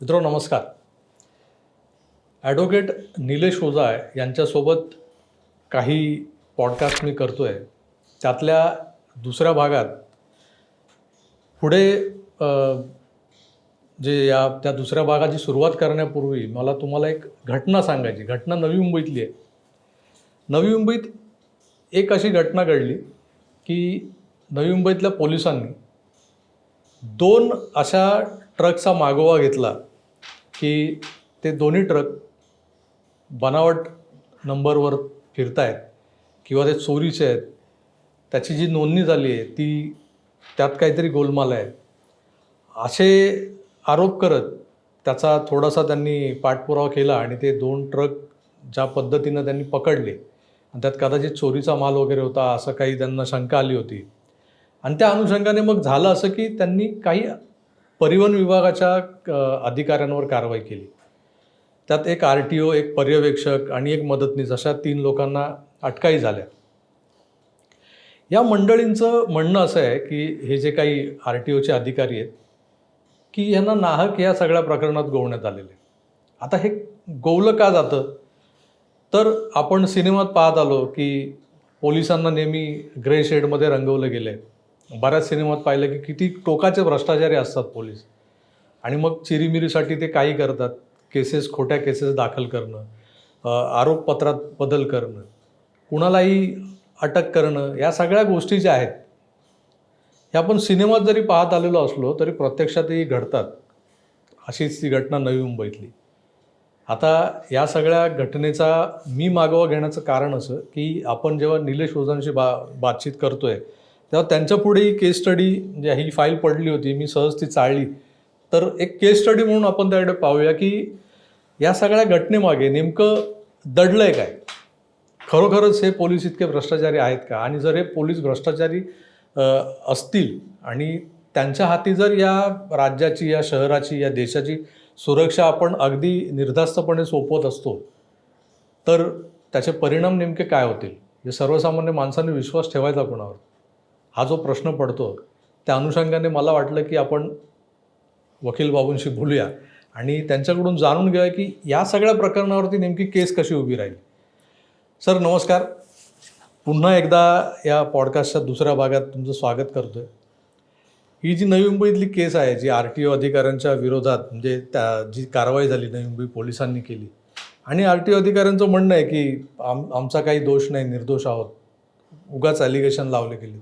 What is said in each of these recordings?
मित्रो नमस्कार. ॲडव्होकेट निलेश ओझा यांच्यासोबत काही पॉडकास्ट मी करतो आहे त्यातल्या दुसऱ्या भागात पुढे जे या त्या दुसऱ्या भागाची सुरुवात करण्यापूर्वी मला तुम्हाला एक घटना सांगायची. घटना नवी मुंबईतली आहे. नवी मुंबईत एक अशी घटना घडली की नवी मुंबईतल्या पोलिसांनी दोन अशा ट्रकचा मागोवा घेतला. की ते दोन्ही ट्रक बनावट नंबरवर फिरत आहेत किंवा ते चोरीचे आहेत त्याची जी नोंदणी झाली आहे ती त्यात काहीतरी गोलमाल आहे. असे आरोप करत त्याचा थोडासा त्यांनी पाठपुरावा केला आणि ते दोन ट्रक ज्या पद्धतीनं त्यांनी पकडले आणि त्यात कदाचित चोरीचा माल वगैरे होता असं काही त्यांना शंका आली होती. आणि त्या अनुषंगाने मग झालं असं की त्यांनी काही परिवहन विभागाच्या अधिकाऱ्यांवर कारवाई केली. त्यात एक आर टी ओ एक पर्यवेक्षक आणि एक मदतनीस अशा तीन लोकांना अटकाई झाल्या. या मंडळींचं म्हणणं असं आहे की हे जे काही आर टी ओचे अधिकारी आहेत की यांना नाहक या सगळ्या प्रकरणात गोवण्यात आलेले. आता हे गोवलं का जातं? तर आपण सिनेमात पाहत आलो की पोलिसांना नेहमी ग्रे शेडमध्ये रंगवलं गेलं आहे बऱ्याच सिनेमात पाहिलं की किती टोकाचे भ्रष्टाचारी असतात पोलीस. आणि मग चिरीमिरीसाठी ते काही करतात. केसेस खोट्या केसेस दाखल करणं आरोपपत्रात बदल करणं कुणालाही अटक करणं या सगळ्या गोष्टी ज्या आहेत ह्या आपण सिनेमात जरी पाहत आलेलो असलो तरी प्रत्यक्षातही घडतात. अशीच ती घटना नवी मुंबईतली. आता या सगळ्या घटनेचा मी मागोवा घेण्याचं कारण असं की आपण जेव्हा निलेश ओझांशी बा बातचीत करतो आहे तेव्हा त्यांच्या पुढे ही केस स्टडी म्हणजे ही फाईल पडली होती मी सहज ती चाळली. तर एक केस स्टडी म्हणून आपण त्याकडे पाहूया की या सगळ्या घटनेमागे नेमकं दडलंय काय? खरोखरच हे पोलीस इतके भ्रष्टाचारी आहेत का? आणि जर हे पोलीस भ्रष्टाचारी असतील आणि त्यांच्या हाती जर या राज्याची या शहराची या देशाची सुरक्षा आपण अगदी निर्धास्तपणे सोपवत असतो तर त्याचे परिणाम नेमके काय होतील? जे सर्वसामान्य माणसाने विश्वास ठेवायचा कोणावर? हा जो प्रश्न पडतो त्या अनुषंगाने मला वाटलं की आपण वकील बाबूंशी बोलूया आणि त्यांच्याकडून जाणून घेऊया की या सगळ्या प्रकरणावरती नेमकी केस कशी उभी राहील. सर नमस्कार. पुन्हा एकदा या पॉडकास्टच्या दुसऱ्या भागात तुमचं स्वागत करतोय. ही जी नवी मुंबईतली केस आहे जी आर टी ओ अधिकाऱ्यांच्या विरोधात म्हणजे त्या जी कारवाई झाली नवी मुंबई पोलिसांनी केली आणि आर टी ओ अधिकाऱ्यांचं म्हणणं आहे की आम आमचा काही दोष नाही निर्दोष आहोत. उगाच ॲलिगेशन लावले गेले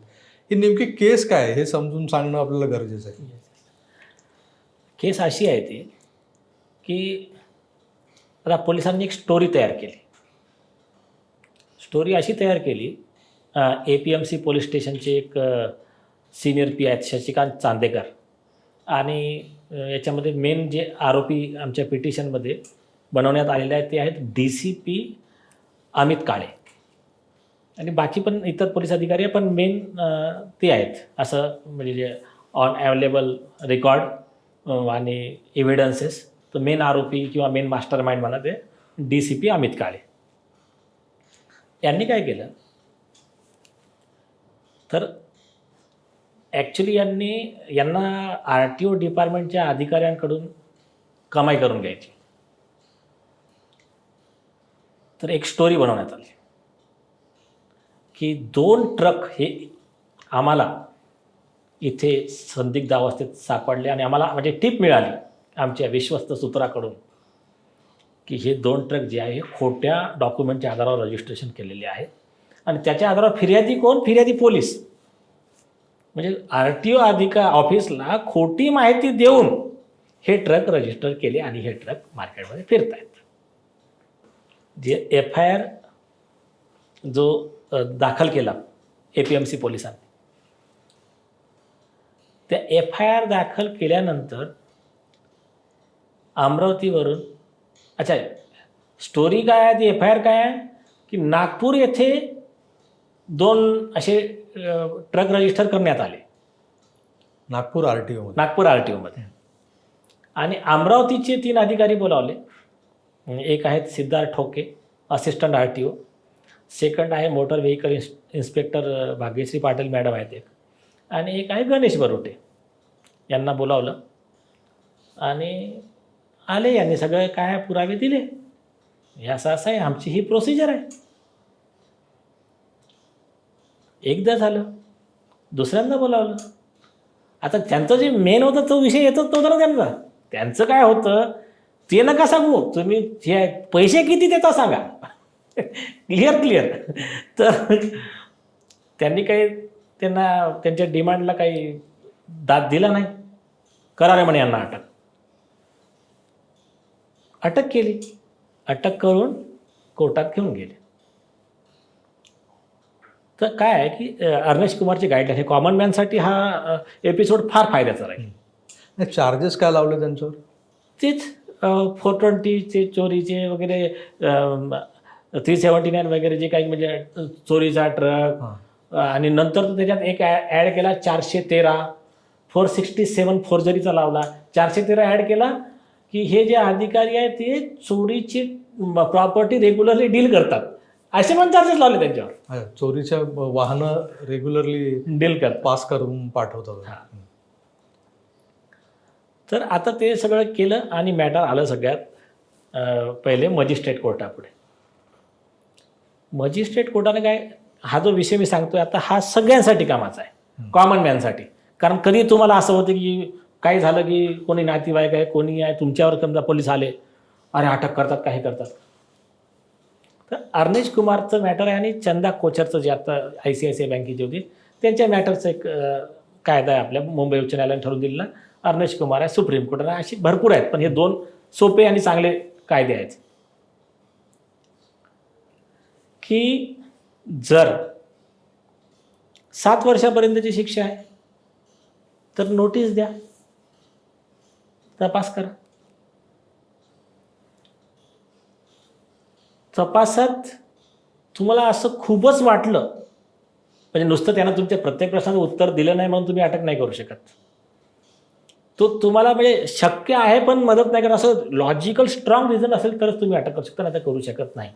ही नेमकी केस काय आहे हे समजून सांगणं आपल्याला गरजेचं आहे. केस अशी आहे ती की आता पोलिसांनी एक स्टोरी तयार केली. स्टोरी अशी तयार केली A P M C police स्टेशनचे एक सिनियर पी आहेत शशिकांत चांदेकर. आणि याच्यामध्ये मेन जे आरोपी आमच्या पिटिशनमध्ये बनवण्यात आलेले आहेत ते आहेत D C P Amit Kale. आणि बाकी पण इतर पोलीस अधिकारी आहे पण मेन ते आहेत. असं म्हणजे जे ऑन अवेलेबल रेकॉर्ड आणि एव्हिडन्सेस तर मेन आरोपी किंवा मेन मास्टर माइंड म्हणा ते D C P Amit Kale. यांनी काय केलं? तर ॲक्च्युली यांनी यांना आर टी ओ डिपार्टमेंटच्या अधिकाऱ्यांकडून कमाई करून घ्यायची. तर एक स्टोरी बनवण्यात आली. की दोन ट्रक हे आम्हाला इथे संदिग्ध अवस्थेत सापडले आणि आम्हाला म्हणजे टीप मिळाली आमच्या विश्वस्त सूत्राकडून की हे दोन ट्रक जे आहे हे खोट्या डॉक्युमेंटच्या आधारावर रजिस्ट्रेशन केलेले आहे आणि त्याच्या आधारावर फिर्यादी कोण? फिर्यादी पोलीस. म्हणजे आर टी ओ अधिका ऑफिसला खोटी माहिती देऊन हे ट्रक रजिस्टर केले आणि हे ट्रक मार्केटमध्ये फिरत आहेत जे एफ आय आर जो दाखल केला ए पी एम सी पोलिसांनी. त्या एफ आय आर दाखल केल्यानंतर अमरावतीवरून अच्छा स्टोरी काय आहे? ती एफ आय आर काय आहे? की नागपूर येथे दोन असे ट्रक रजिस्टर करण्यात आले. नागपूर आर टी ओमध्ये नागपूर आर टी ओमध्ये आणि अमरावतीचे तीन अधिकारी बोलावले. एक आहेत Siddharth Thoke assistant R T O second आहे मोटर व्हेकल इन्स इन्स्पेक्टर भाग्यश्री पाटील मॅडम आहेत एक. आणि एक आहे गणेश बरोटे. यांना बोलावलं. आणि आले यांनी सगळं काय पुरावे दिले? हे असं असं आहे आमची ही प्रोसिजर आहे. एकदा झालं. दुसऱ्यांदा बोलावलं. आता त्यांचं जे मेन होतं तो विषय येतोच नव्हता ना त्यांना त्यांचं काय होतं ते नका सांगू. तुम्ही जे पैसे किती देता सांगा. क्लिअर क्लिअर तर त्यांनी काही त्यांना त्यांच्या डिमांडला काही दाद दिला नाही. करा रे म्हणे यांना अटक. अटक केली. अटक करून कोर्टात घेऊन गेले. तर काय आहे की अर्नेश कुमारची गाईडलाईन हे कॉमन मॅनसाठी हा एपिसोड फार फायद्याचा राहील. चार्जेस काय लावले त्यांच्यावर? तेच फोर ट्वेंटीचे चोरीचे वगैरे थ्री सेवन्टी नाईन वगैरे जे काही म्हणजे चोरीचा ट्रक आणि नंतर तो त्याच्यात एक ॲड केला चारशे तेरा. फोर सिक्स्टी सेवन फोर्जरीचा लावला. चारशे तेरा ॲड केला की हे जे अधिकारी आहेत ते चोरीची प्रॉपर्टी रेग्युलरली डील करतात. असे पण चार्जेस लावले त्यांच्यावर. चोरीच्या वाहनं रेग्युलरली डील करतात. पास करून पाठवतात. हा. तर आता ते सगळं केलं आणि मॅटर आलं सगळ्यात. पहिले मजिस्ट्रेट कोर्टापुढे मजिस्ट्रेट कोर्टाने काय हा जो विषय मी सांगतोय आता हा सगळ्यांसाठी कामाचा आहे. कॉमन मॅनसाठी कारण कधी तुम्हाला असं होतं की काही झालं की कोणी नातेवाईक आहे कोणी आहे तुमच्यावर समजा पोलीस आले अरे अटक करतात काही करतात. तर अर्नेश कुमारचं मॅटर आहे आणि चंदा कोचरचं जे आता I C I C I बँकेचे होते त्यांच्या मॅटरचं एक कायदा आहे आपल्या मुंबई उच्च न्यायालयाने ठरवून दिलेला. अर्नेश कुमार आहे सुप्रीम कोर्ट आहे अशी भरपूर आहेत पण हे दोन सोपे आणि चांगले कायदे आहेत. की जर सात वर्षापर्यंतची शिक्षा आहे तर नोटीस द्या. तपास करा. तपासात तुम्हाला असं खूपच वाटलं म्हणजे नुसतं त्यांना तुमच्या प्रत्येक प्रश्नाचं उत्तर दिलं नाही म्हणून तुम्ही अटक नाही करू शकत. तो तुम्हाला म्हणजे शक्य आहे पण मदत नाही करत असं लॉजिकल स्ट्रॉंग रिझन असेल तरच तुम्ही अटक करू शकता नाही तर करू शकत नाही.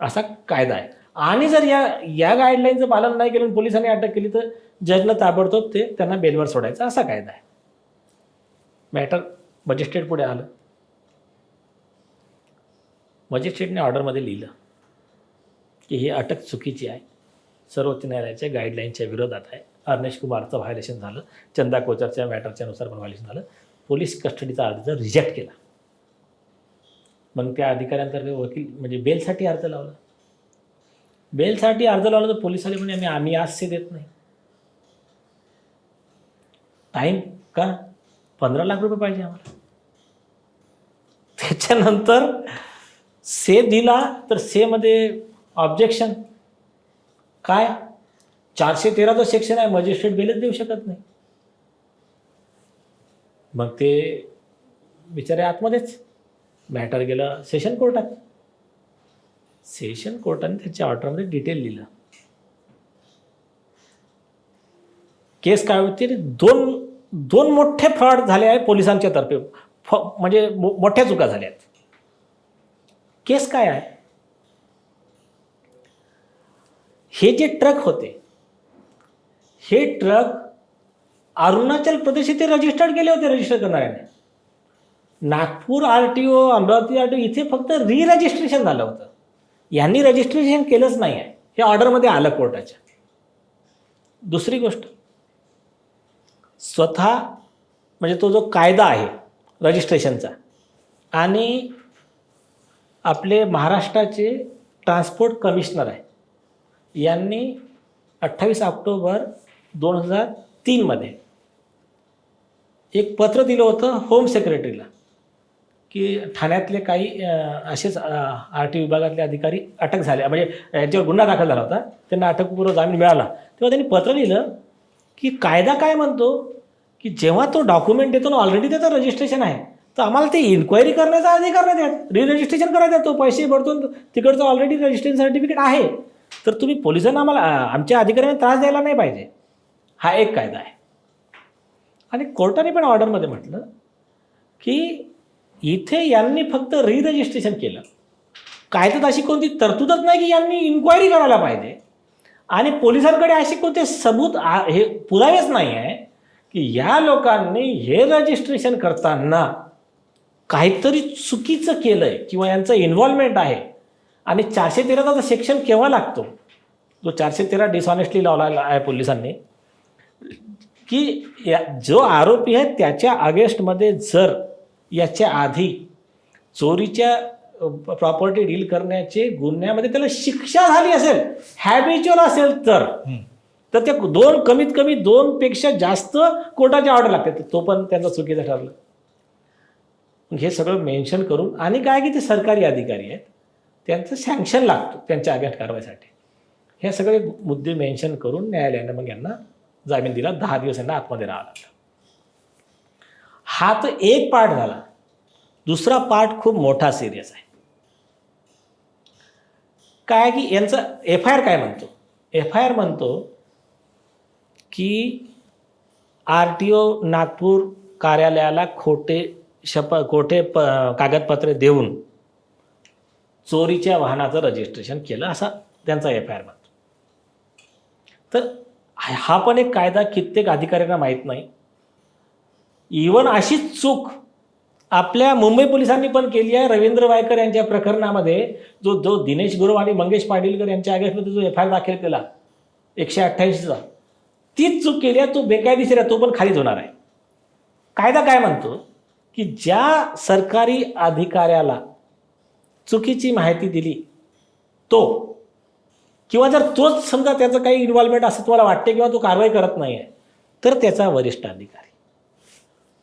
असा कायदा आहे. आणि जर या या गाईडलाईनचं पालन नाही केलं पोलिसांनी अटक केली तर जजनं ताबडतोब ते त्यांना बेलवर सोडायचा. असा कायदा आहे. मॅटर मजिस्ट्रेट पुढे आलं. मजिस्ट्रेटने ऑर्डरमध्ये लिहिलं की ही अटक चुकीची आहे. सर्वोच्च न्यायालयाच्या गाईडलाईनच्या विरोधात आहे. अर्नेश कुमारचं व्हायलेशन झालं. चंदा कोचरच्या मॅटरच्या नुसार पण व्हायलेशन झालं. पोलीस कस्टडीचा अर्ज रिजेक्ट केला. मग त्या अधिकाऱ्यांतर्फे वकील म्हणजे बेलसाठी अर्ज लावला. बेलसाठी अर्ज लावला तर पोलीस म्हणजे आम्ही आम्ही आजचे देत नाही. टाईम का? पंधरा लाख रुपये पाहिजे आम्हाला. त्याच्यानंतर से दिला तर सेमध्ये ऑब्जेक्शन काय? चारशे तेराचं सेक्शन आहे मजिस्ट्रेट बेलच देऊ शकत नाही. मग ते बिचारे आतमध्येच. मॅटर गेलं सेशन कोर्टात. सेशन कोर्टाने त्याच्या ऑर्डरमध्ये डिटेल लिहिलं. केस काय होती दोन दोन मोठे फ्रॉड झाले आहे पोलिसांच्या तर्फे. फ म्हणजे मोठ्या चुका झाल्या आहेत. केस काय आहे? हे जे ट्रक होते हे ट्रक अरुणाचल प्रदेश येथे रजिस्टर्ड केले होते register करणाऱ्याने. Nagpur R T O Amravati R T O इथे फक्त री रजिस्ट्रेशन झालं होतं. यांनी रजिस्ट्रेशन केलंच नाही आहे हे ऑर्डरमध्ये आलं कोर्टाच्या. दुसरी गोष्ट. स्वतः म्हणजे तो जो कायदा आहे रजिस्ट्रेशनचा आणि आपले महाराष्ट्राचे ट्रान्सपोर्ट कमिशनर आहे यांनी अठ्ठावीस ऑक्टोबर दोन हजार तीनमध्ये एक पत्र दिलं होतं होम सेक्रेटरीला की ठाण्यातले काही असेच आर टी विभागातले अधिकारी अटक झाले. म्हणजे यांच्यावर गुन्हा दाखल झाला होता. त्यांना अटकपूर्व जामीन मिळाला. तेव्हा त्यांनी पत्र लिहिलं की कायदा काय म्हणतो? की जेव्हा तो डॉक्युमेंट देतो ना ऑलरेडी त्याचं रजिस्ट्रेशन आहे. तर आम्हाला ते इन्क्वायरी करण्याचा अधिकार नाही द्यात री रजिस्ट्रेशन करायचं तो. पैसे भरतो तिकडचं ऑलरेडी रजिस्ट्रेशन सर्टिफिकेट आहे. तर तुम्ही पोलिसांना आम्हाला आमच्या अधिकाऱ्यांना त्रास द्यायला नाही पाहिजे. हा एक कायदा आहे. आणि कोर्टाने पण ऑर्डरमध्ये म्हटलं की इथे यांनी फक्त री रजिस्ट्रेशन केलं कायद्यात अशी कोणती तरतूदच नाही की यांनी इन्क्वायरी करायला पाहिजे. आणि पोलिसांकडे असे कोणते सबूत आ- हे पुरावेच नाही आहे की या लोकांनी हे रजिस्ट्रेशन करताना काहीतरी चुकीचं केलं आहे किंवा यांचं इन्व्हॉल्वमेंट आहे. आणि चारशे तेराचा सेक्शन केव्हा लागतो? जो चारशे तेरा डिसऑनेस्टली लावला आहे पोलिसांनी. की या जो आरोपी आहे त्याच्या अगेन्स्टमध्ये जर याच्या आधी चोरीच्या प्रॉपर्टी डील करण्याचे गुन्ह्यामध्ये त्याला शिक्षा झाली असेल. हॅबिच्युअल असेल तर. तर त्या दोन कमीत कमी दोन पेक्षा जास्त कोर्टाचे ऑर्डर लागते. तो पण त्यांचं चुकीचं ठरलं. हे सगळं मेन्शन करून आणि काय की ते सरकारी अधिकारी आहेत त्यांचं सँक्शन लागतो त्यांच्या अगेन्स्ट कारवाईसाठी. हे सगळे मुद्दे मेन्शन करून न्यायालयानं मग यांना जामीन दिला. दहा दिवस यांना आतमध्ये राहावं लागलं हा तर एक पार्ट झाला. दुसरा पार्ट खूप मोठा सिरियस आहे. काय की यांचं एफ आय आर काय म्हणतो? एफ आय आर म्हणतो की आर टी ओ नागपूर कार्यालयाला खोटे शप खोटे प कागदपत्रे देऊन चोरीच्या वाहनाचं रजिस्ट्रेशन केलं असा त्यांचा एफ आय आर म्हणतो. तर हा पण एक कायदा कित्येक अधिकाऱ्यांना माहीत नाही. इवन अशीच चूक आपल्या मुंबई पोलिसांनी पण केली आहे. रवींद्र वायकर यांच्या प्रकरणामध्ये जो जो दिनेश गुरव आणि मंगेश पाटीलकर यांच्या अगेन्स्टमध्ये जो एफ आय आर दाखल केला एकशे अठ्ठ्याऐंशीचा तीच चूक केली आहे. तो बेकायदेशीर आहे तो पण खालीच होणार आहे. कायदा काय म्हणतो? की ज्या सरकारी अधिकाऱ्याला चुकीची माहिती दिली तो किंवा जर तोच समजा त्याचं काही इन्व्हॉल्वमेंट असं तुम्हाला वाटते किंवा तो कारवाई करत नाही आहे तर त्याचा वरिष्ठ अधिकारी.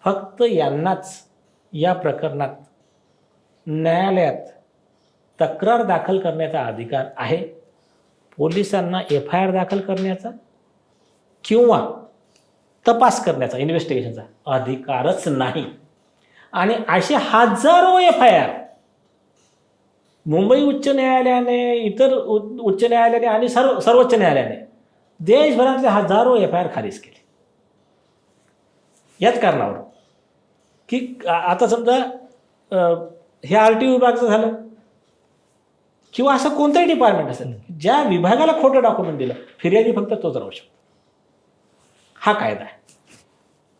फक्त यांनाच या प्रकरणात न्यायालयात तक्रार दाखल करण्याचा अधिकार आहे. पोलिसांना एफ आय आर दाखल करण्याचा किंवा तपास करण्याचा इन्व्हेस्टिगेशनचा अधिकारच नाही. आणि असे हजारो एफ आय आर मुंबई उच्च न्यायालयाने इतर उ- उच्च न्यायालयाने आणि सर्व सर्वोच्च न्यायालयाने देशभरातले हजारो एफ आय आर खारिज केले. याच कारणावर की आता समजा हे आर टी विभागाचं झालं. किंवा असं कोणतंही डिपार्टमेंट असेल ज्या विभागाला खोटं डॉक्युमेंट दिलं फिर्यादी फक्त तोच राहू शकतो. हा कायदा आहे.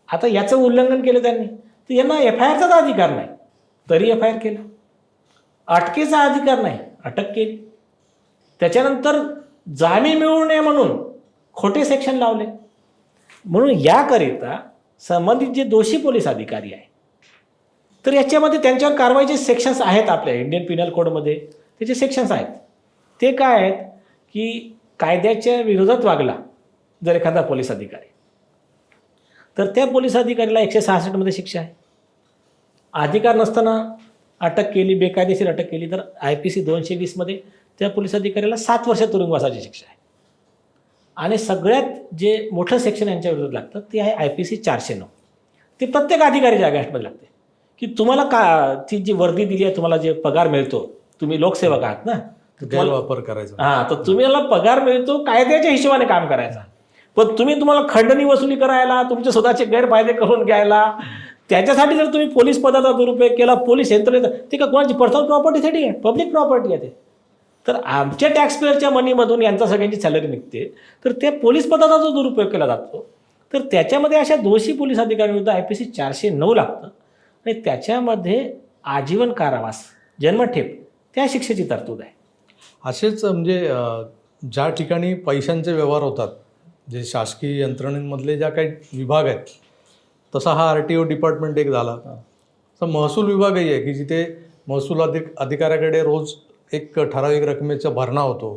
आता याचं उल्लंघन केलं त्यांनी तर यांना एफ आय आरचाच अधिकार नाही. तरी एफ आय आर केलं. अटकेचा अधिकार नाही. अटक केली. त्याच्यानंतर जामीन मिळू नये म्हणून खोटे सेक्शन लावले. म्हणून याकरिता संबंधित जे दोषी पोलीस अधिकारी आहे तर याच्यामध्ये त्यांच्यावर कारवाईचे सेक्शन्स आहेत आपल्या इंडियन पिनल कोडमध्ये त्याचे सेक्शन्स आहेत ते काय आहेत की कायद्याच्या विरोधात वागला जर एखादा पोलीस अधिकारी. तर त्या पोलीस अधिकारीला एकशे सहासष्टमध्ये शिक्षा आहे. अधिकार नसताना अटक केली बेकायदेशीर अटक केली तर आय पी सी दोनशे वीसमध्ये त्या पोलीस अधिकाऱ्याला सात वर्ष तुरुंगवासाची शिक्षा आहे. आणि सगळ्यात जे मोठं सेक्शन यांच्या विरोधात लागतं ते आहे आय पी सी चारशे नऊ. ते प्रत्येक अधिकारीच्या अगॅस्टमध्ये लागते. की तुम्हाला का ती जी वर्दी दिली आहे तुम्हाला जे पगार मिळतो तुम्ही लोकसेवक आहात ना? गैरवापर करायचा. हा तर तुम्हाला पगार मिळतो कायद्याच्या हिशोबाने काम करायचा. पण तुम्ही तुम्हाला खंडणी वसुली करायला तुमचे स्वतःचे गैरफायदे करून घ्यायला त्याच्यासाठी जर तुम्ही पोलीस पदाचा दुरुपयोग केला पोलीस यंत्रणेचा ते का कोणाची पर्सनल प्रॉपर्टीसाठी आहे? पब्लिक प्रॉपर्टी आहे ते. तर आमच्या टॅक्सपेअरच्या मनीमधून यांचा सगळ्यांची सॅलरी निघते. तर त्या पोलीस पदाचा जो दुरुपयोग केला जातो तर त्याच्यामध्ये अशा दोषी पोलीस अधिकाऱ्यांविरुद्ध आय पी सी चारशे नऊ लागतं. आणि त्याच्यामध्ये आजीवन कारावास जन्मठेप त्या शिक्षेची तरतूद आहे. असेच म्हणजे ज्या ठिकाणी पैशांचे व्यवहार होतात जे शासकीय यंत्रणेमधले ज्या काही विभाग आहेत तसा हा आर टी ओ डिपार्टमेंट एक झाला तर महसूल विभागही आहे की जिथे महसूल अधिक अधिकाऱ्याकडे रोज एक ठराविक रकमेचा भरणा होतो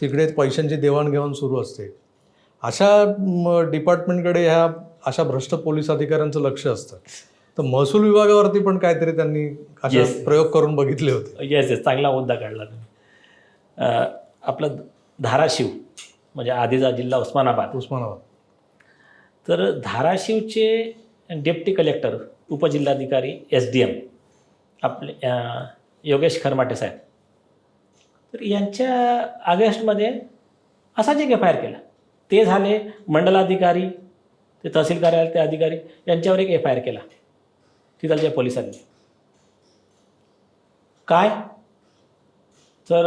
तिकडे पैशांची देवाणघेवाण सुरू असते. अशा म, डिपार्टमेंटकडे ह्या अशा भ्रष्ट पोलीस अधिकाऱ्यांचं लक्ष असतं. तर महसूल विभागावरती पण काहीतरी त्यांनी Yes. प्रयोग करून बघितले होते. येस येस चांगला मुद्दा काढला तुम्ही. अं, आपलं धाराशिव म्हणजे आधीचा जिल्हा उस्मानाबाद. उस्मानाबाद. तर धाराशिवचे डेप्टी कलेक्टर उपजिल्हाधिकारी एस डी एम आपले अं, योगेश खरमाटे साहेब. तर यांच्या ऑगस्टमध्ये असाच एक एफ आय आर केला. ते झाले मंडलाधिकारी ते तहसील कार्यालयाचे अधिकारी यांच्यावर एक एफ आय आर केला. तिथलच्या पोलिसांनी. काय? तर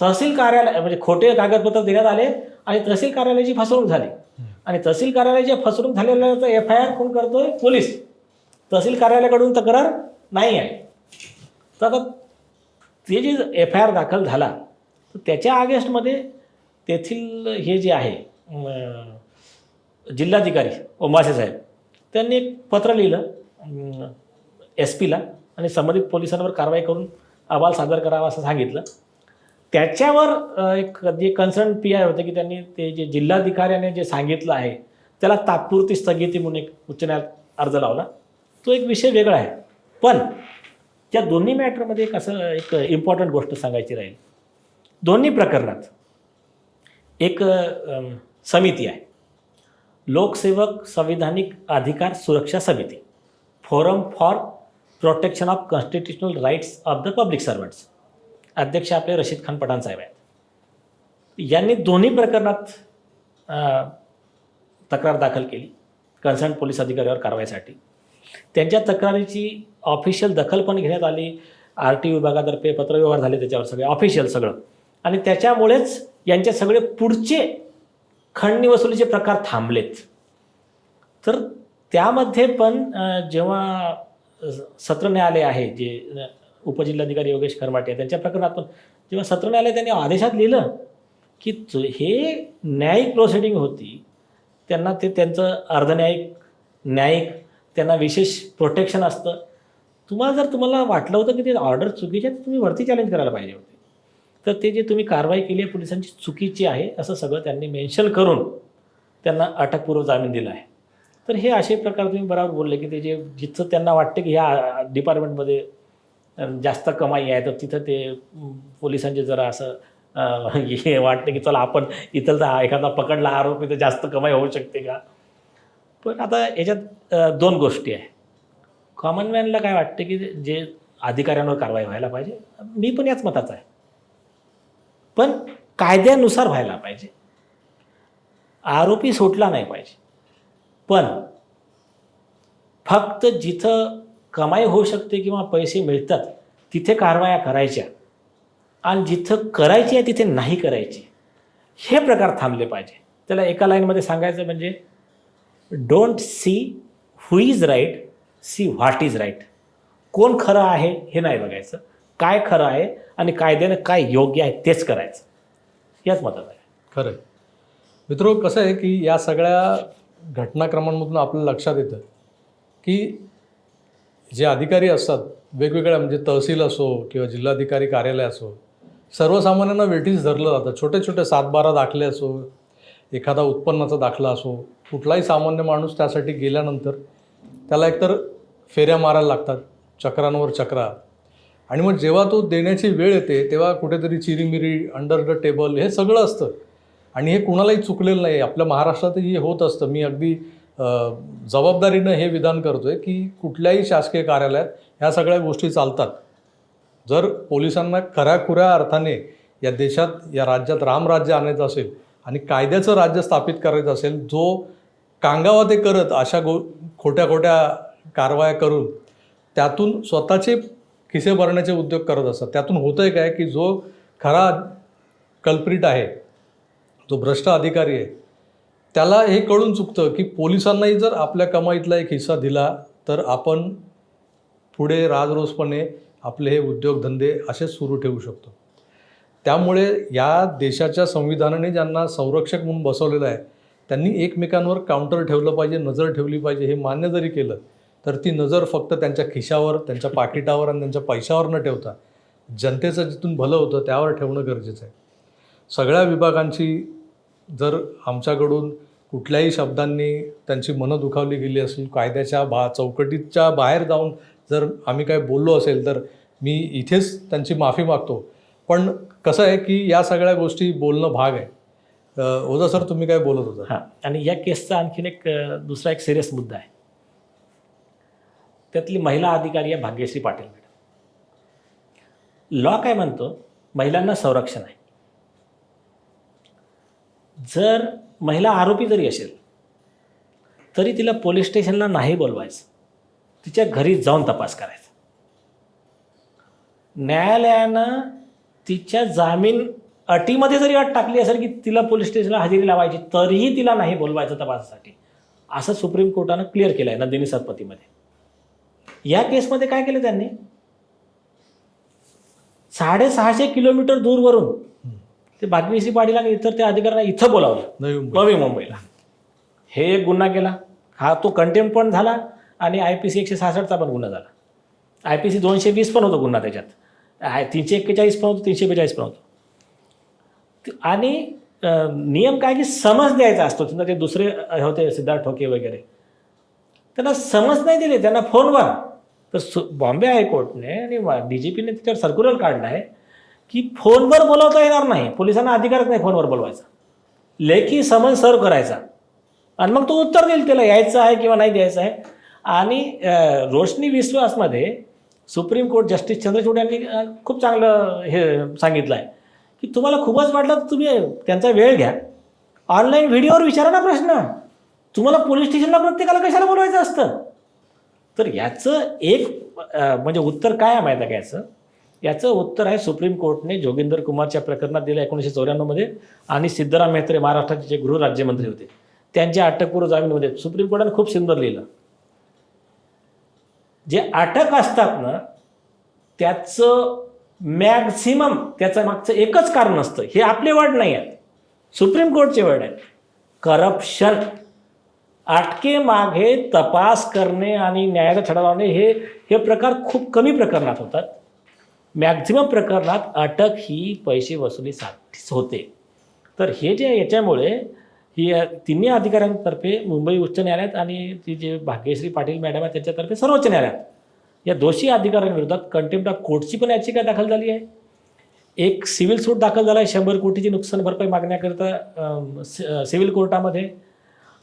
तहसील कार्यालय म्हणजे खोटे कागदपत्र देण्यात आले आणि तहसील कार्यालयाची फसवणूक झाली. आणि तहसील कार्यालयाची फसवणूक झालेल्याचा एफ आय आर कोण करतोय? पोलीस. तहसील कार्यालयाकडून तक्रार नाही आहे. तर आता ते जे एफ आय आर दाखल झाला तर त्याच्या अगेन्स्टमध्ये तेथील हे जे आहे जिल्हाधिकारी ओंबासे साहेब त्यांनी एक पत्र लिहिलं. एस पीला आणि संबंधित पोलिसांवर कारवाई करून अहवाल सादर करावा असं सांगितलं. त्याच्यावर एक जे कन्सर्न पी आय होते की त्यांनी ते जे जिल्हाधिकाऱ्याने जे सांगितलं आहे त्याला तात्पुरती स्थगिती म्हणून एक उच्च न्यायालयात अर्ज लावला. तो एक विषय वेगळा आहे. पण त्या दोन्ही मॅटरमध्ये एक असं एक इम्पॉर्टंट गोष्ट सांगायची राहील. दोन्ही प्रकरणात एक समिती आहे. लोकसेवक संविधानिक अधिकार सुरक्षा समिती. Forum for protection of constitutional rights of the public servants. अध्यक्ष आपले रशीद खान पठाण साहेब आहेत. यांनी दोन्ही प्रकरणात तक्रार दाखल केली कन्सर्न पोलीस अधिकाऱ्यावर कारवाईसाठी. त्यांच्या तक्रारीची ऑफिशियल दखल पण घेण्यात आली. आर टी विभागातर्फे पत्रव्यवहार झाले त्याच्यावर सगळे ऑफिशियल सगळं. आणि त्याच्यामुळेच यांचे सगळे पुढचे खंडणी वसुलीचे प्रकार थांबलेत. तर त्यामध्ये पण जेव्हा सत्र न्यायालय आहे जे उपजिल्हाधिकारी योगेश खरवाटे त्यांच्या प्रकरणात पण जेव्हा सत्र न्यायालय त्यांनी आदेशात लिहिलं की हे न्यायिक प्रोसिडिंग होती त्यांना ते त्यांचं अर्धन्यायिक न्यायिक त्यांना विशेष प्रोटेक्शन असतं. तुम्हाला जर तुम्हाला वाटलं होतं की ते ऑर्डर चुकीचे तर तुम्ही वरती चॅलेंज करायला पाहिजे होते. तर ते जे तुम्ही कारवाई केली आहे पोलिसांची चुकीची आहे असं सगळं त्यांनी मेन्शन करून त्यांना अटकपूर्व जामीन दिला आहे. तर हे असे प्रकार तुम्ही बरोबर बोलले की ते जे जिथं त्यांना वाटते की ह्या डिपार्टमेंटमध्ये जास्त कमाई आहे तर तिथं ते पोलिसांचे जरा असं हे वाटतं की चला आपण इथं एखादा पकडला आरोपी तर जास्त कमाई होऊ शकते का? पण आता याच्यात दोन गोष्टी आहे. कॉमन मॅनला काय वाटते की जे अधिकाऱ्यांवर कारवाई व्हायला पाहिजे? मी पण याच मताचा आहे. पण कायद्यानुसार व्हायला पाहिजे. आरोपी सुटला नाही पाहिजे. पण फक्त जिथं कमाई होऊ शकते किंवा पैसे मिळतात तिथे कारवाया करायच्या. आणि जिथं करायची आहे तिथे नाही करायची. हे प्रकार थांबले पाहिजे. त्याला एका लाईनमध्ये सांगायचं म्हणजे don't see who is right see what is right कोण खरं आहे हे नाही बघायचं. काय खरं आहे आणि कायद्यानं काय योग्य आहे तेच करायचं. याच मतात आहे. खरं मित्र मित्रो कसं आहे की या सगळ्या घटनाक्रमांमधून आपल्या लक्षात येतं की जे अधिकारी असतात वेगवेगळ्या म्हणजे तहसील असो किंवा जिल्हाधिकारी कार्यालय असो सर्वसामान्यांना वेठीस धरलं जातं. छोटे छोटे सातबारा दाखले असो एखादा उत्पन्नाचा दाखला असो कुठलाही सामान्य माणूस त्यासाठी गेल्यानंतर त्याला एकतर फेऱ्या मारायला लागतात चक्रांवर चक्रा. आणि मग जेव्हा तो देण्याची वेळ येते तेव्हा कुठेतरी चिरीमिरी अंडर द टेबल हे सगळं असतं. आणि हे कुणालाही चुकलेलं नाही आपल्या महाराष्ट्रातही हे होत असतं. मी अगदी जबाबदारीनं हे विधान करतो आहे की कुठल्याही शासकीय कार्यालयात ह्या सगळ्या गोष्टी चालतात. जर पोलिसांना खऱ्याखुऱ्या अर्थाने या देशात या राज्यात रामराज्य आणायचं असेल आणि कायद्याचं राज्य स्थापित करायचं असेल जो कांगावा ते करत अशा गो खोट्या खोट्या कारवाया करून त्यातून स्वतःचे खिसे भरण्याचे उद्योग करत असतात. त्यातून होतं आहे काय की जो खरा कल्प्रिट आहे जो भ्रष्ट अधिकारी आहे त्याला हे कळून चुकतं की पोलिसांनाही जर आपल्या कमाईतला एक हिस्सा दिला तर आपण पुढे राजरोसपणे आपले हे उद्योगधंदे असेच सुरू ठेवू शकतो. त्यामुळे या देशाच्या संविधानाने ज्यांना संरक्षक म्हणून बसवलेलं आहे त्यांनी एकमेकांवर काउंटर ठेवलं पाहिजे नजर ठेवली पाहिजे हे मान्य जरी केलं तर ती नजर फक्त त्यांच्या खिशावर त्यांच्या पाकिटावर आणि त्यांच्या पैशावर न ठेवता जनतेचं जिथून भलं होतं त्यावर ठेवणं गरजेचं आहे. सगळ्या विभागांची जर आमच्याकडून कुठल्याही शब्दांनी त्यांची मनं दुखावली गेली असेल कायद्याच्या बा चौकटीच्या बाहेर जाऊन जर आम्ही काय बोललो असेल तर मी इथेच त्यांची माफी मागतो. पण कसं आहे की या सगळ्या गोष्टी बोलणं भाग आहे. ओझा सर तुम्ही काय बोलत होता? हां. आणि या केसचा आणखीन एक दुसरा एक सिरियस मुद्दा आहे. त्यातली महिला अधिकारी आहे भाग्यश्री पाटील मॅडम. लॉ काय म्हणतो? महिलांना संरक्षण आहे. जर महिला आरोपी जरी असेल तरी तिला पोलीस स्टेशनला नाही बोलवायचं. तिच्या घरी जाऊन तपास करायचा. न्यायालयानं तिच्या जामीन अटीमध्ये जरी अट टाकली असेल की तिला पोलीस स्टेशनला हजेरी लावायची तरीही तिला नाही बोलवायचं तपासासाठी. असं सुप्रीम कोर्टानं क्लिअर केलं आहे नंदिनी सतपतीमध्ये या केसमध्ये काय केलं त्यांनी? साडेसहाशे किलोमीटर दूरवरून ते भाग्यश्री पाटील आणि इतर त्या अधिकाऱ्यांना इथं बोलावलं. नवी मुंबई नवी मुंबईला. हे एक गुन्हा केला. हा तो कंटेम्प पण झाला आणि आय पी सी एकशे सहासष्टचा पण गुन्हा झाला. आय पी सी दोनशे वीस पण होतो गुन्हा त्याच्यात. आय तीनशे एक्केचाळीस पण होतो तीनशे बेचाळीस पण होतो. आणि नियम काय की समज द्यायचा असतो. त्यांना ते दुसरे होते सिद्धार्थ ठोके वगैरे. त्यांना समज नाही दिले. त्यांना फोनवर तर सु बॉम्बे हायकोर्टने आणि डी जी पीने त्याच्यावर सर्क्युलर काढला आहे की फोनवर बोलवता येणार नाही. पोलिसांना अधिकारच नाही फोनवर बोलवायचा. लेखी समन सर्व करायचा. आणि मग तो उत्तर देईल त्याला यायचं आहे किंवा नाही द्यायचं आहे. आणि रोशनी विश्वासमध्ये सुप्रीम कोर्ट जस्टिस चंद्रचूड यांनी खूप चांगलं हे सांगितलं आहे. की तुम्हाला खूपच वाटलं तर तुम्ही त्यांचा वेळ घ्या. ऑनलाईन व्हिडिओवर विचारा ना प्रश्न. तुम्हाला पोलीस स्टेशनला प्रत्येकाला कशाला बोलवायचं असतं? तर याचं एक म्हणजे उत्तर काय आहे माहिती का याचं? याचं उत्तर आहे सुप्रीम कोर्टने जोगिंदर कुमारच्या प्रकरणात दिलं एकोणीसशे चौऱ्याण्णवमध्ये आणि सिद्धराम मेहत्रे महाराष्ट्राचे जे गृहराज्यमंत्री होते त्यांच्या अटकपूर्व जामीनमध्ये सुप्रीम कोर्टाने खूप सुंदर लिहिलं. जे अटक असतात ना त्याचं मॅक्झिमम त्याचं मागचं एकच कारण असतं हे आपले वर्ड नाही आहेत सुप्रीम कोर्टचे वर्ड आहेत करप्शन अटके मागे तपास करणे आणि न्यायाचा छडा लावणे हे हे प्रकार खूप कमी प्रकरणात होतात. मॅक्झिमम प्रकरणात अटक ही पैसे वसुलीसाठीच होते. तर हे जे याच्यामुळे ही तिन्ही अधिकाऱ्यांतर्फे मुंबई उच्च न्यायालयात आणि ती जे भाग्यश्री पाटील मॅडम आहे त्यांच्यातर्फे सर्वोच्च न्यायालयात. या दोषी अधिकाऱ्यांविरोधात कंटेम्प्ट ऑफ कोर्टची पण याचिका दाखल झाली आहे. एक सिव्हिल सूट दाखल झाला आहे शंभर कोटीची नुकसान भरपाई मागण्याकरिता सि- सिव्हिल कोर्टामध्ये.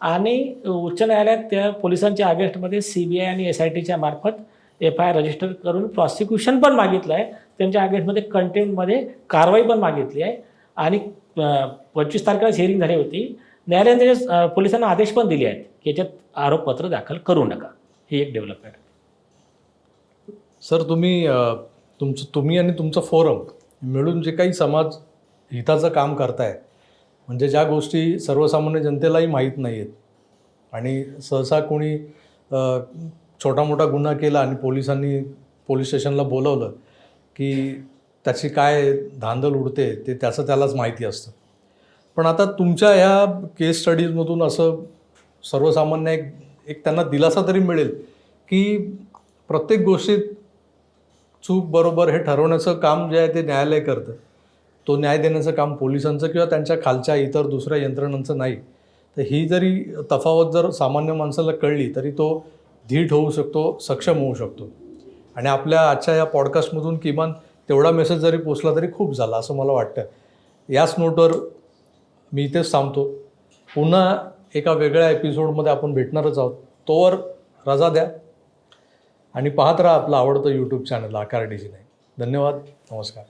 आणि उच्च न्यायालयात त्या पोलिसांच्या आगेस्टमध्ये सी बी आय आणि एस आय टीच्या मार्फत एफ आय आर रजिस्टर करून प्रॉसिक्युशन पण मागितलं आहे. त्यांच्या अगेन्स्टमध्ये कंटेंटमध्ये कारवाई पण मागितली आहे. आणि पंचवीस तारखेला हिअरिंग झाली होती. न्यायालयाने त्याच्या, पोलिसांना आदेश पण दिले आहेत की याच्यात आरोपपत्र दाखल करू नका. ही एक डेव्हलपमेंट सर तुम्ही तुमचं तुम्ही आणि तुमचं फोरम मिळून जे काही समाज हिताचं काम करताय म्हणजे ज्या गोष्टी सर्वसामान्य जनतेलाही माहीत नाही आहेत आणि सहसा कोणी छोटा मोठा गुन्हा केला आणि पोलिसांनी पोलीस स्टेशनला बोलवलं की त्याची काय धांदल उडते ते त्याचं त्यालाच माहिती असतं. पण आता तुमच्या ह्या केस स्टडीजमधून असं सर्वसामान्य एक एक त्यांना दिलासा तरी मिळेल की प्रत्येक गोष्टीत चूक बरोबर हे ठरवण्याचं काम जे आहे ते न्यायालय करतं. तो न्याय देण्याचं काम पोलिसांचं किंवा त्यांच्या खालच्या इतर दुसऱ्या यंत्रणांचं नाही. तर ही जरी तफावत जर सामान्य माणसाला कळली तरी तो धीट होऊ शकतो सक्षम होऊ शकतो. आणि आपल्या आजच्या या पॉडकास्टमधून किमान तेवढा मेसेज जरी पोचला तरी खूप झाला असं मला वाटतं. याच नोटवर मी इथेच थांबतो. पुन्हा एका वेगळ्या एपिसोडमध्ये आपण भेटणारच आहोत. तोवर रजा द्या. आणि पाहत राहा आपलं आवडतं यूट्यूब चॅनल आकार डिजी नाही धन्यवाद. नमस्कार.